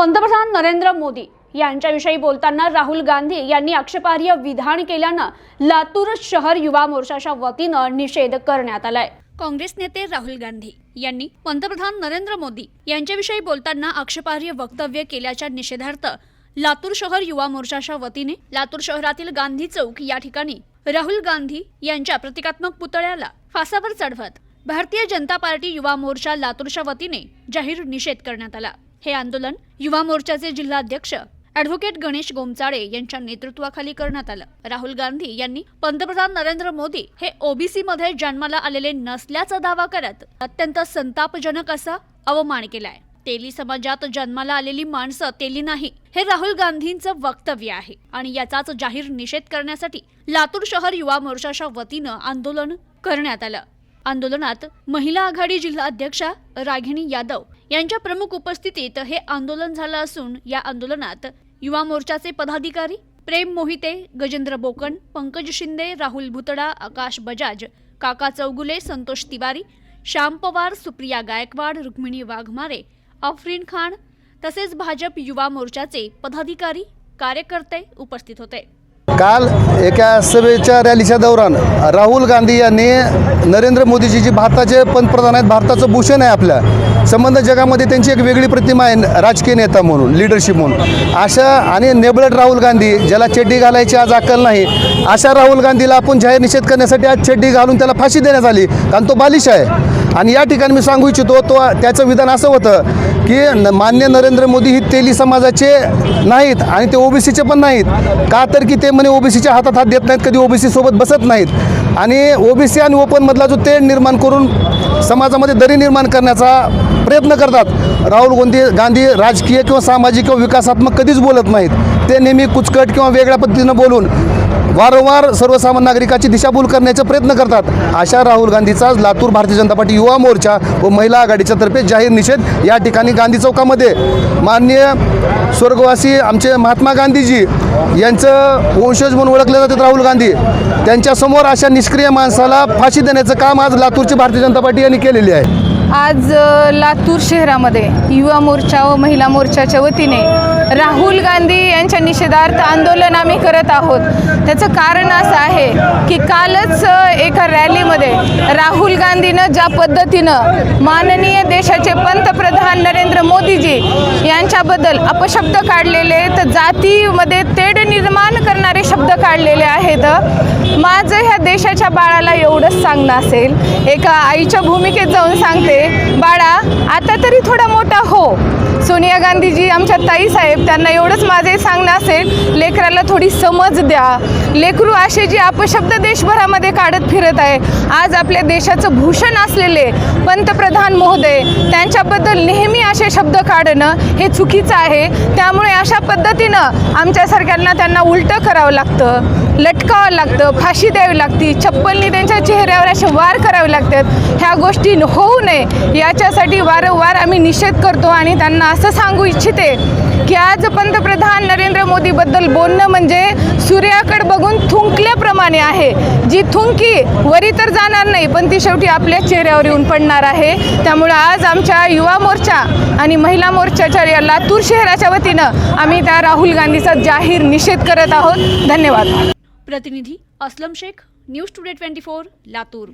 पंतप्रधान नरेंद्र मोदी यांच्याविषयी बोलताना राहुल गांधी यांनी आक्षेपार्ह विधान केल्यानं लातूर शहर युवा मोर्चाच्या वतीनं निषेध करण्यात आलाय. काँग्रेस नेते राहुल गांधी यांनी पंतप्रधान नरेंद्र मोदी यांच्याविषयी बोलताना आक्षेपार्ह वक्तव्य केल्याच्या निषेधार्थ लातूर शहर युवा मोर्चाच्या वतीने लातूर शहरातील गांधी चौक या ठिकाणी राहुल गांधी यांच्या प्रतिकात्मक पुतळ्याला फासावर चढवत भारतीय जनता पार्टी युवा मोर्चा लातूरच्या वतीने जाहीर निषेध करण्यात आला. हे आंदोलन युवा मोर्चाचे जिल्हाध्यक्ष ॲडव्होकेट गणेश गोमचाळे यांच्या नेतृत्वाखाली करण्यात आलं. राहुल गांधी यांनी पंतप्रधान नरेंद्र मोदी हे ओबीसी मध्ये जन्माला आलेले नसल्याचा दावा करत अत्यंत संतापजनक असा अवमान केलाय. तेली समाजात जन्माला आलेली माणसं तेली नाही हे राहुल गांधींचं वक्तव्य आहे आणि याचाच जाहीर निषेध करण्यासाठी लातूर शहर युवा मोर्चाच्या वतीनं आंदोलन करण्यात आलं. आंदोलनात महिला आघाडी जिल्हा अध्यक्षा रागिणी यादव यांच्या प्रमुख उपस्थितीत हे आंदोलन झालं असून या आंदोलनात युवा मोर्चाचे पदाधिकारी प्रेम मोहिते गजेंद्र बोकन पंकज शिंदे राहुल भुतडा आकाश बजाज काका चौगुले संतोष तिवारी श्याम पवार सुप्रिया गायकवाड रुक्मिणी वाघमारे अफरीन खान तसेच भाजप युवा मोर्चाचे पदाधिकारी कार्यकर्ते उपस्थित होते. काल एका सभेच्या रॅलीच्या दौरान राहुल गांधी यांनी नरेंद्र मोदीजी जी भारताचे पंतप्रधान आहेत भारताचं भूषण आहे आपल्या संबंध जगामध्ये त्यांची एक वेगळी प्रतिमा आहे राजकीय नेता म्हणून लिडरशिप म्हणून. अशा आणि नेबळट राहुल गांधी ज्याला चड्डी घालायची आज अक्कल नाही अशा राहुल गांधीला आपण जाहीर निषेध करण्यासाठी आज चड्डी घालून त्याला फाशी देण्यात आली कारण तो बालिश आहे. आणि या ठिकाणी मी सांगू इच्छितो तो त्याचं विधान असं होतं की न- मान्य नरेंद्र मोदी ही तेली समाजाचे नाहीत आणि ते ओबीसीचे पण नाहीत. का तर की ते म्हणे ओबीसीच्या हातात हात देत नाहीत कधी ओबीसी सोबत बसत नाहीत. आणि ओबीसी आणि ओपनमधला जो तेढ निर्माण करून समाजामध्ये दरी निर्माण करण्याचा प्रयत्न करतात राहुल गांधी गांधी राजकीय किंवा सामाजिक किंवा विकासात्मक कधीच बोलत नाहीत. ते नेहमी कुचकट किंवा वेगळ्या पद्धतीनं बोलून वारंवार सर्वसामान्य नागरिकाची दिशाभूल करण्याचा प्रयत्न करतात. अशा राहुल गांधीचा लातूर भारतीय जनता पार्टी युवा मोर्चा व महिला आघाडीच्या तर्फे जाहीर निषेध या ठिकाणी गांधी चौकामध्ये. माननीय स्वर्गवासी आमचे महात्मा गांधीजी यांचं वंशज म्हणून ओळखले जातात राहुल गांधी. त्यांच्यासमोर अशा निष्क्रिय माणसाला फाशी देण्याचं काम आज लातूरची भारतीय जनता पार्टी यांनी केलेली आहे. आज लातूर शहरामध्ये युवा मोर्चा व महिला मोर्चाच्या वतीने राहुल गांधी यांच्या निषेधार्थ आंदोलन आम्ही करत आहोत. त्याचं कारण असं आहे की कालच एका रॅलीमध्ये राहुल गांधीनं ज्या पद्धतीनं माननीय देशाचे पंतप्रधान नरेंद्र मोदीजी यांच्याबद्दल अपशब्द काढलेले तर जातीमध्ये तेढ निर्माण करणारे शब्द काढलेले आहेत. माझं ह्या देशाच्या बाळाला एवढंच सांगणं असेल. एका आईच्या भूमिकेत जाऊन सांगते बाळा आता तरी थोडा मोठा हो. सोनिया गांधीजी आमच्या ताई साहेब त्यांना एवढंच माझे सांगणं असेल. लेकराला थोडी समज द्या. लेकरू असे जे अपशब्द देशभरामध्ये काढत फिरत आहे आज आपल्या देशाचं भूषण असलेले पंतप्रधान महोदय त्यांच्याबद्दल नेहमी असे शब्द काढणं हे चुकीचं आहे. त्यामुळे अशा पद्धतीनं आमच्या सरकारला त्यांना उलटं करावं लागतं लटकावं लागतं फाशी द्यावी लागती चप्पलनी त्यांच्या चेहऱ्यावर असे वार करावे लागतात. ह्या गोष्टी होऊ नये. याच्यासाठी वारंवार आम्ही निषेध करतो आणि त्यांना असं सांगू इच्छिते की आज पंतप्रधान मोदीबद्दल बोलणं म्हणजे सूर्याकडे बघून थुंकल्याप्रमाणे आहे. जी थुंकी वरी तर जाणार नाही पण ती शेवटी आपल्या चेहऱ्यावर येऊन पडणार आहे. त्यामुळं आज आमच्या युवा मोर्चा आणि महिला मोर्चाच्या या लातूर शहराच्या वतीनं आम्ही त्या राहुल गांधीचा जाहीर निषेध करत आहोत. धन्यवाद. प्रतिनिधी Aslam Shaikh news today twenty four Latur.